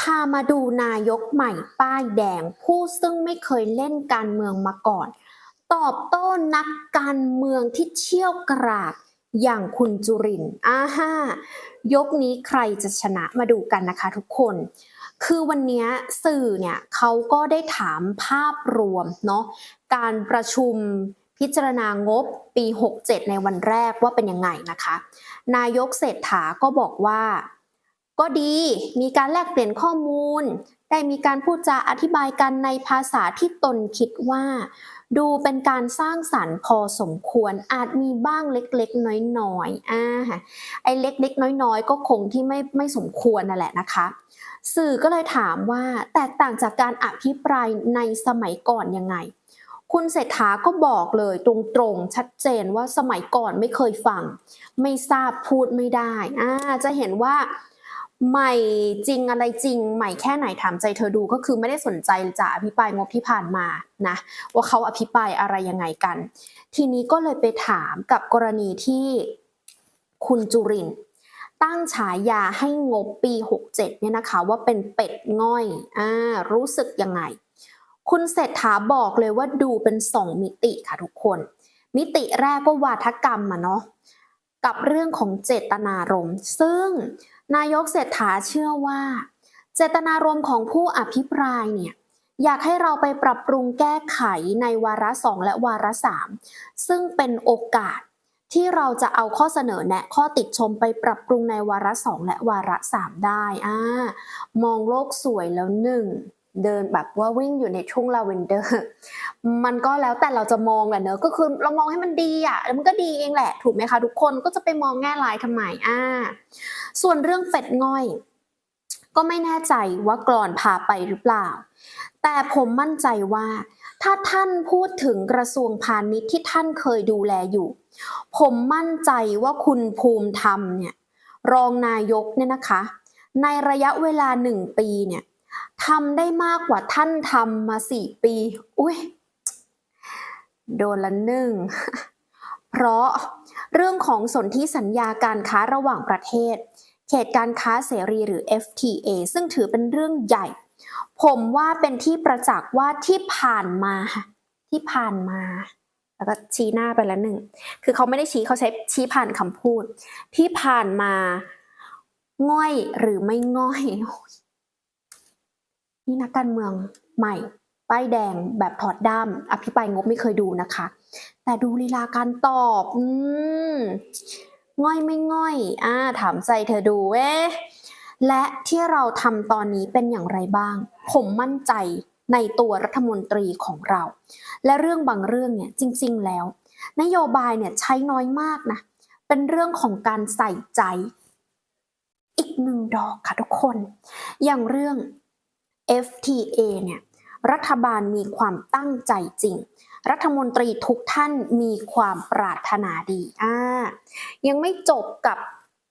พามาดูนายกใหม่ป้ายแดง ผู้ซึ่งไม่เคยเล่นการเมืองมาก่อน ตอบโต้นักการเมืองที่เชี่ยวกราดอย่างคุณจุรินอ่าฮ่ายกนี้ใครจะชนะมาดูกันนะคะทุกคน คือวันนี้สื่อเนี่ยเขาก็ได้ถามภาพรวมเนาะการประชุมพิจารณางบปี 67 ในวันแรกว่าเป็นยังไงนะคะ นายกเศรษฐาก็บอกว่า ก็ดีมีการแลกเปลี่ยนข้อมูล ได้มีการพูดจาอธิบายกันในภาษาที่ตนคิดว่า ดูเป็นการสร้างสรรค์พอสมควรอาจมีบ้างเล็กๆ น้อยๆอ่าไอ้เล็กๆ น้อยๆ ก็คงที่ไม่ไม่สมควรนั่นแหละนะคะ สื่อก็เลยถามว่าแตกต่างจากการอภิปรายในสมัยก่อนยังไง คุณเศรษฐาก็บอกเลยตรงๆ ชัดเจนว่าสมัยก่อนไม่เคยฟัง ไม่ทราบพูดไม่ได้อ่าจะเห็นว่า ใหม่จริงอะไรจริง ใหม่แค่ไหนถามใจเธอดูก็คือไม่ได้สนใจจะอภิปรายงบที่ผ่านมานะว่าเขาอภิปรายอะไรยังไงกัน ทีนี้ก็เลยไปถามกับกรณีที่คุณจุรินตั้งฉายาให้งบปี 67 เนี่ยนะคะว่าเป็นเป็ดง่อยอ่ารู้สึกยังไง คุณเศรษฐาบอกเลยว่าดูเป็นสองมิติค่ะทุกคน มิติแรกก็วาทกรรมอะเนาะกับเรื่องของเจตนารมณ์ซึ่ง นายกเศรษฐาเชื่อว่า เจตนารมณ์ของผู้อภิปรายเนี่ยอยากให้เราไปปรับปรุงแก้ไขในวาระสองและวาระสามซึ่งเป็นโอกาสที่เราจะเอาข้อเสนอแนะข้อติดชมไปปรับปรุงในวาระสองและวาระสามได้อ่ามองโลกสวยแล้วหนึ่ง เดินแบบว่าวิ่งอยู่ในทุ่งลาเวนเดอร์ มันก็แล้วแต่เราจะมองแหละเนอะก็คือเรามองให้มันดีอะแล้วมันก็ดีเองแหละ ถูกไหมคะทุกคนก็จะไปมองแง่รายทำไมอ่าส่วนเรื่องเป็ดง่อย ก็ไม่แน่ใจว่ากรอนพาไปหรือเปล่า แต่ผมมั่นใจว่า ถ้าท่านพูดถึงกระทรวงพาณิชย์ที่ท่านเคยดูแลอยู่ ผมมั่นใจว่าคุณภูมิธรรมเนี่ยรองนายกเนี่ยนะคะ ในระยะเวลาหนึ่งปีเนี่ย ทำได้มากกว่าท่านทำมาสี่ปี อุ้ยโดนละหนึ่ง เพราะเรื่องของสนธิสัญญาการค้าระหว่างประเทศ เขตการค้าเสรีหรือ FTA ซึ่งถือเป็นเรื่องใหญ่ ผมว่าเป็นที่ประจักษ์ว่าที่ผ่านมา ที่ผ่านมา แล้วก็ชี้หน้าไปแล้วหนึ่ง คือเขาไม่ได้ชี้เขาใช้ชี้ผ่านคำพูด ที่ผ่านมา ง่อยหรือไม่ง่อย นี่นักการเมืองใหม่ ป้ายแดงแบบถอดด้าม อภิปรายงบไม่เคยดูนะคะ แต่ดูลีลาการตอบ อืมง่อยไม่ง่อย อ่า ถามใจเธอดูเอ๊และที่เราทำตอนนี้เป็นอย่างไรบ้าง ผมมั่นใจในตัวรัฐมนตรีของเรา และเรื่องบางเรื่องเนี่ยจริง ๆ แล้ว นโยบายเนี่ยใช้น้อยมากนะ เป็นเรื่องของการใส่ใจ อีกหนึ่งดอกค่ะทุกคน อย่างเรื่อง FTA เนี่ยรัฐบาลมีความตั้งใจจริง รัฐมนตรีทุกท่านมีความปรารถนาดีอ่ายังไม่จบกับ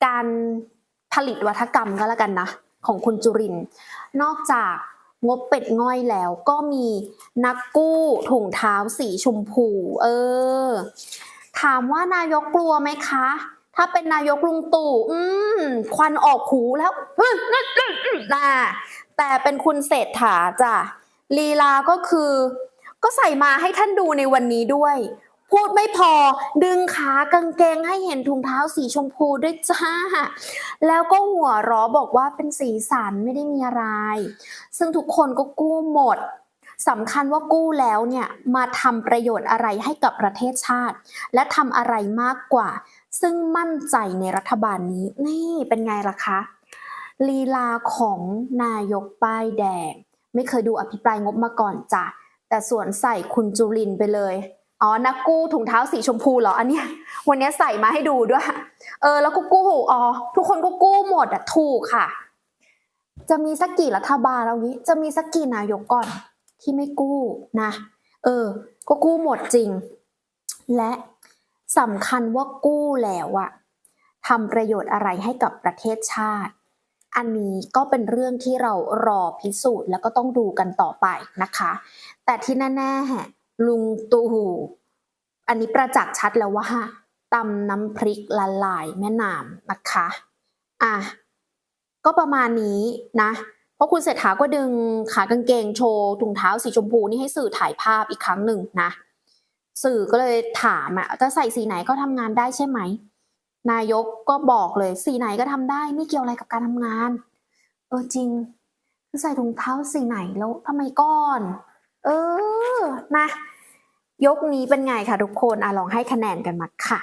การผลิตวัฒกรรมก็แล้วกันนะ ของคุณจุริน นอกจากงบเป็ดง่อยแล้วก็มีนักกู้ถุงเท้าสีชมพู เออ ถามว่านายกกลัวไหมคะ ถ้าเป็นนายกลุงตู่อืมควันออกหูแล้วน่า แต่เป็นคุณเศรษฐาจ้ะลีลาก็คือ ก็ใส่มาให้ท่านดูในวันนี้ด้วย พูดไม่พอดึงขากางเกงให้เห็นถุงเท้าสีชมพูด้วยจ้า แล้วก็หัวร้อบอกว่าเป็นสีสันไม่ได้มีอะไร ซึ่งทุกคนก็กู้หมดสำคัญว่ากู้แล้วเนี่ยมาทำประโยชน์อะไรให้กับประเทศชาติ และทำอะไรมากกว่า ซึ่งมั่นใจในรัฐบาลนี้ นี่เป็นไงล่ะคะ ลีลาของนายกป้ายแดง ไม่เคยดูอภิปรายงบมาก่อนจ้ะแต่ส่วนใส่คุณจุลินไปเลยอ๋อนักกู้ถุงเท้าสีชมพูเหรออันเนี้ยวันนี้ใส่มาให้ดูด้วย เออ แล้วก็กู้อ๋อทุกคนก็กู้หมดอะถูกค่ะ จะมีสักกี่รัฐบาลเอางี้ จะมีสักกี่นายกก่อนที่ไม่กู้นะ เออ ก็กู้หมดจริง และสำคัญว่ากู้แล้วอะทำประโยชน์อะไรให้กับประเทศชาติ อันนี้ก็เป็นเรื่องที่เรารอพิสูจน์แล้วก็ต้องดูกันต่อไปนะคะ แต่ที่แน่ๆลุงตู่อันนี้ประจักษ์ชัดแล้วว่าตำน้ำพริกละลายแม่น้ำนะคะอะก็ประมาณนี้นะเพราะคุณเศรษฐาก็ดึงขากางเกงโชว์ถุงเท้าสีชมพูนี่ให้สื่อถ่ายภาพอีกครั้งหนึ่งนะ สื่อก็เลยถามอะจะใส่สีไหนก็ทำงานได้ใช่ไหม นายกก็บอกเลยสีไหนก็ทำได้ไม่เกี่ยวอะไรกับการทำงาน เออจริงคือใส่ถุงเท้าสีไหนแล้วทำไมก้อน เออนะ ยกนี้เป็นไงคะทุกคนอะลองให้คะแนนกันมาค่ะ